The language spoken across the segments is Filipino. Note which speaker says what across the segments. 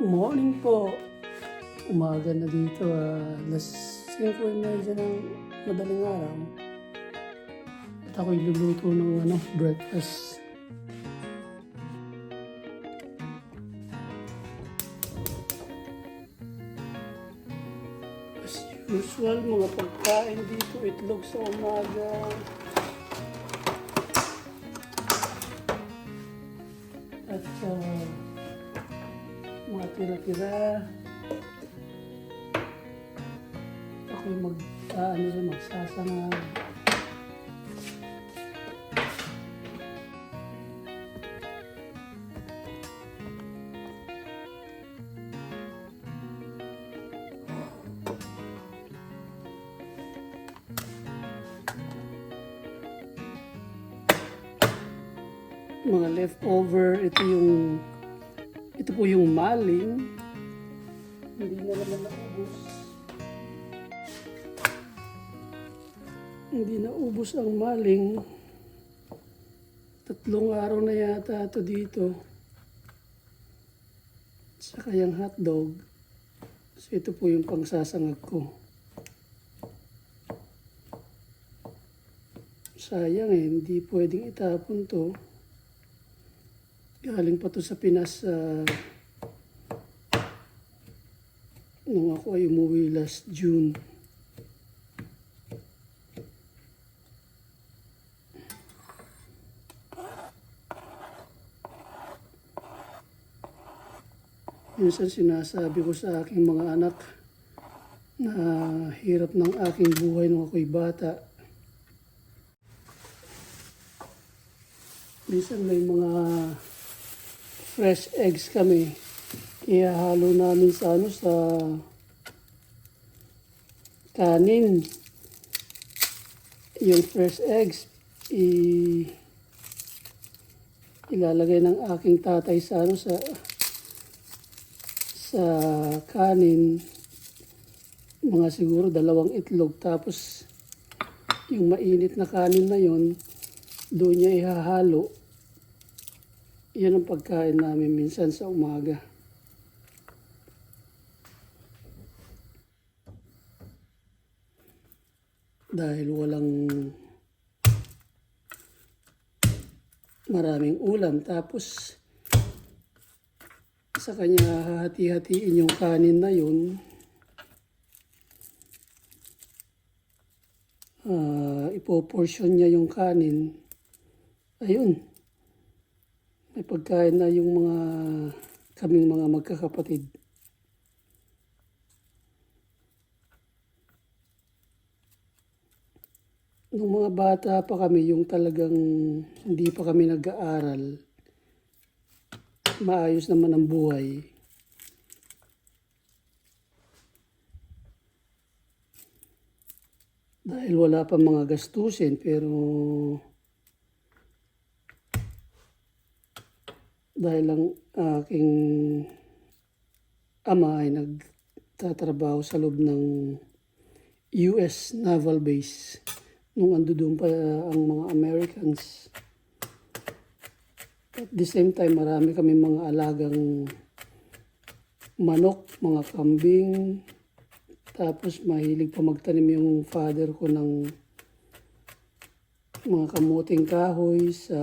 Speaker 1: Morning po. Umaga na dito. Uh, alas 5.30 ng madaling araw. At ako'y luluto ng ano, breakfast. As usual, mga pagkain dito, itlog sa umaga. Mga tira-tira. Ako'y mag, ah, ano rin, magsasangag. mga leftover, ito yung ito po yung maling hindi naubos ang maling. Tatlong araw na yata ito dito. Saka yung hotdog. So ito po yung pangsasangag ko. Sayang eh hindi pwedeng itapon to. Galing pa to sa Pinas sa nung ako ay umuwi last June. Minsan sinasabi ko sa aking mga anak na hirap ng aking buhay nung ako'y bata. Minsan may mga fresh eggs kami. Kaya halo namin sa ano sa kanin. Yung fresh eggs i ilalagay ng aking tatay sa ano sa sa kanin mga siguro dalawang itlog tapos yung mainit na kanin na yon doon niya ihahalo yan ang pagkain namin minsan sa umaga. Dahil walang maraming ulam. Tapos sa kanya hahati-hatiin yung kanin na yun. Uh, ipoportion niya yung kanin. Ayun may pagkain na yung mga kaming mga magkakapatid. Nung mga bata pa kami, yung talagang hindi pa kami nag-aaral, maayos naman ang buhay. Dahil wala pa mga gastusin, pero dahil lang aking ama ay nagtatrabaho sa loob ng US Naval Base nung ando doon pa ang mga Americans. At the same time, marami kami mga alagang manok, mga kambing. Tapos mahilig pa magtanim yung father ko ng mga kamuting kahoy sa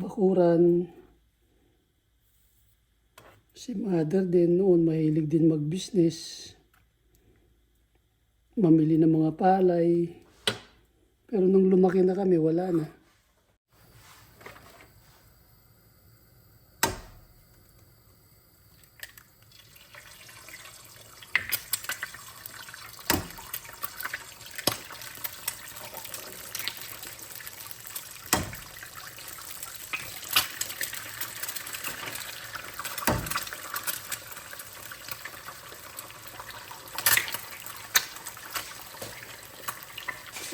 Speaker 1: bakuran. Si mother din noon mahilig din mag-business. Mamili ng mga palay. Pero nung lumaki na kami, wala na.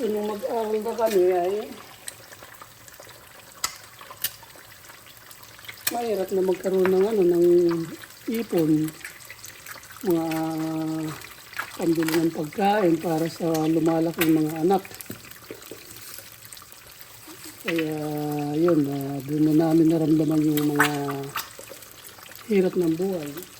Speaker 1: So, nung mag-aral na kami ay mahirap na magkaroon ng ano, ng ipon. Mga pambili ng pagkain para sa lumalaking mga anak. Kaya yun, uh, doon na namin naramdaman yung mga hirap ng buhay.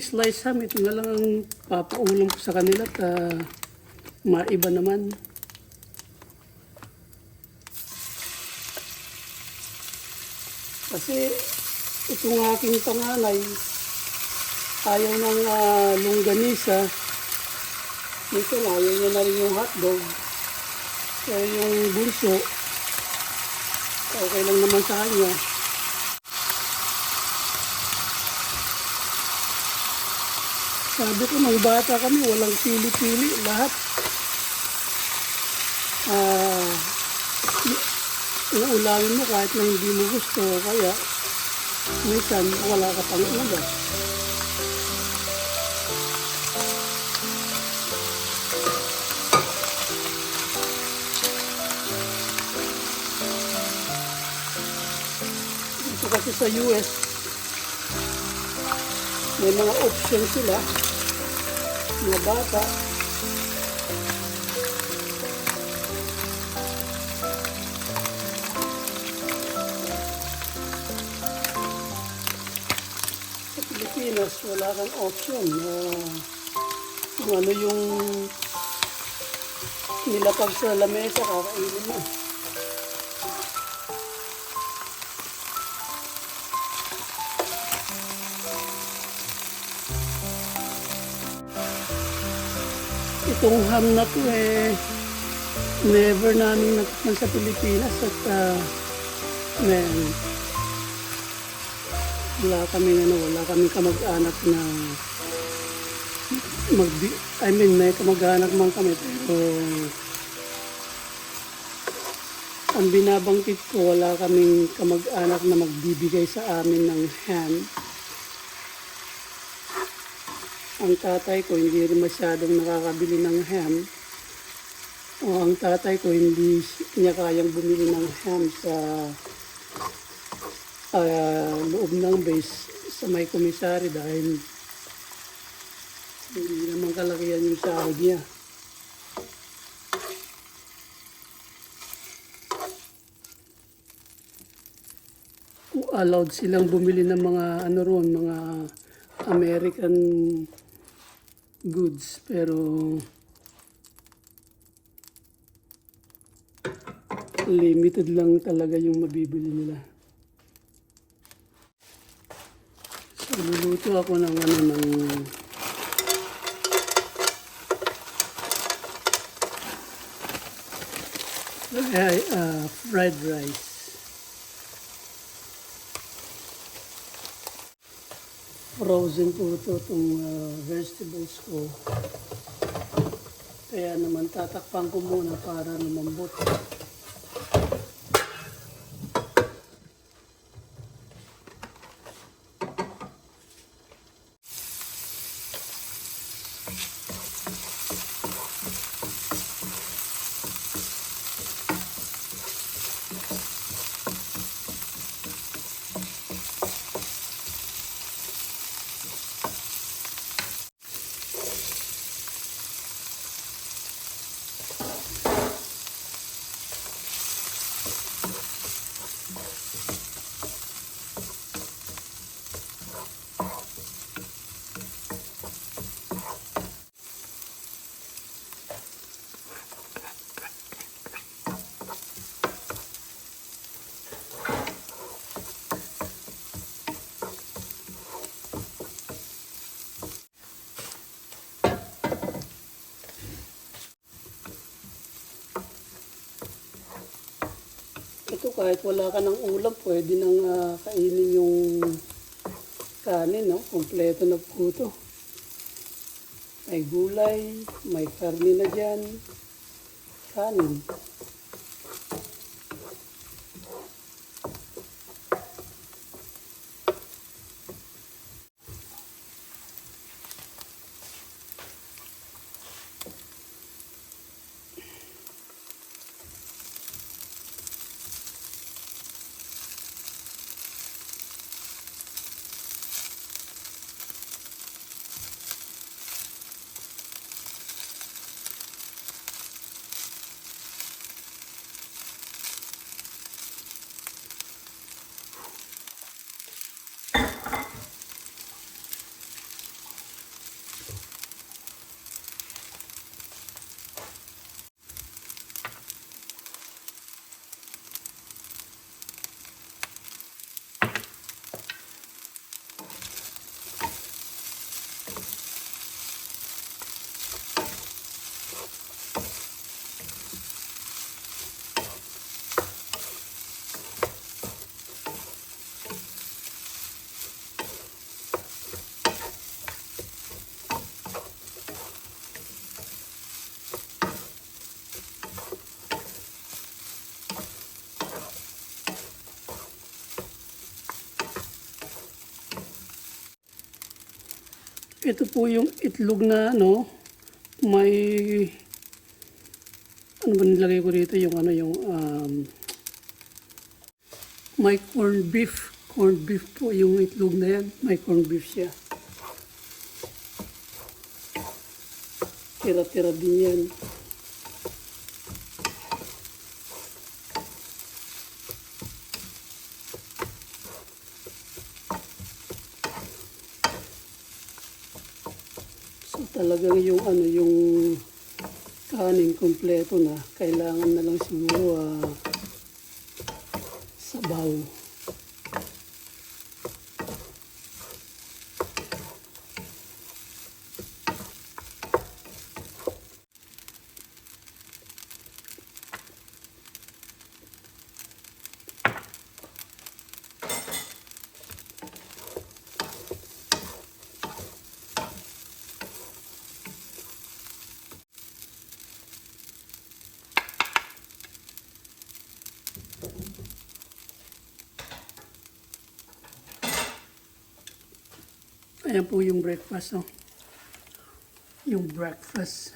Speaker 1: Slice ham, ito na lang ang papaulam ko sa kanila at ah, maiba naman. Kasi itong aking panganay, ayaw ng uh, longganisa. Ito na, ayaw niya na rin yung hotdog. Kaya yung bunso, okay lang naman sa kanya. Sabi ko, nung bata kami, walang pili-pili, lahat. Ah, uulamin mo kahit na hindi mo gusto, kaya minsan wala ka pang ulam. Dito kasi sa US, may mga option sila, mga bata, sa Pilipinas, wala kang option na kung ano yung nilapag sa lamesa, kakainin mo. Itong ham na to eh, never namin natikman sa Pilipinas at uh, man, wala kami ano, wala kami kamag-anak na mag I mean may kamag-anak man kami pero ang binabangkit ko wala kaming kamag-anak na magbibigay sa amin ng ham. Ang tatay ko hindi rin masyadong nakakabili ng ham. O ang tatay ko hindi niya kayang bumili ng ham sa ah, loob ng base sa may komisari dahil hindi naman kalakihan yung sahod niya. Allowed silang bumili ng mga ano ron, mga American goods pero limited lang talaga yung mabibili nila. So, luluto ako ng ano ng ah, fried rice. Frozen po ito itong ah, vegetables ko. Kaya naman tatakpan ko muna para lumambot. Kahit wala ka ng ulam, pwede nang ah, kainin yung kanin, no? Kompleto na po ito. May gulay, may karne na dyan, kanin. Ito po yung itlog na ano, may ano ba nilagay ko dito yung ano yung um, may corned beef. Corned beef po yung itlog na yan. May corned beef siya. Tira-tira din yan. So talagang yung ano yung kanin kompleto na kailangan na lang siguro ah, sabaw. Ayan po yung breakfast. Oh. Yung breakfast.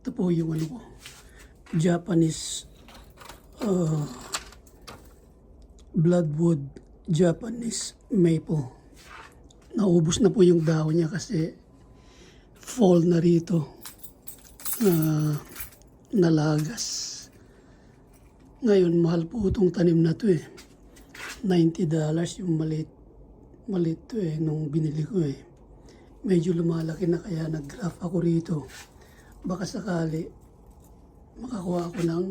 Speaker 1: Ito po yung ano ko, Japanese uh, Bloodwood Japanese Maple. Naubos na po yung dahon niya kasi fall na rito. Ah, nalagas. Ngayon, mahal po itong tanim na to eh. $90 yung maliit. Maliit to eh, nung binili ko eh. Medyo lumalaki na kaya nag-graph ako rito. Baka sakali, makakuha ako ng,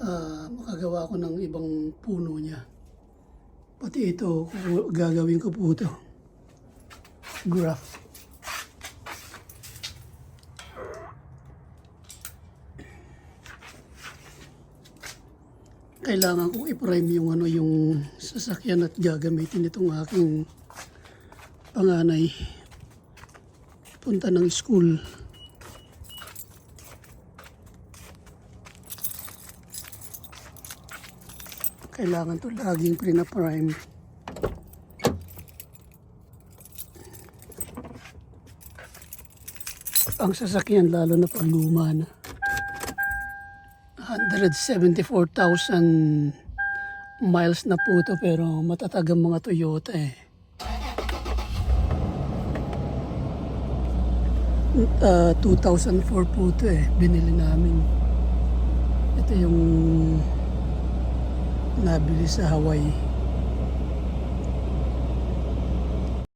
Speaker 1: ah, makagawa ako ng ibang puno niya. Pati ito, gagawin ko po ito. Graph. kailangan kong i-prime yung ano yung sasakyan at gagamitin itong aking panganay punta ng school kailangan to laging prina-prime ang sasakyan lalo na pag luma na 174,000 miles na po ito pero matatag ang mga Toyota eh. Uh, 2004 po ito eh, binili namin. Ito yung nabili sa Hawaii.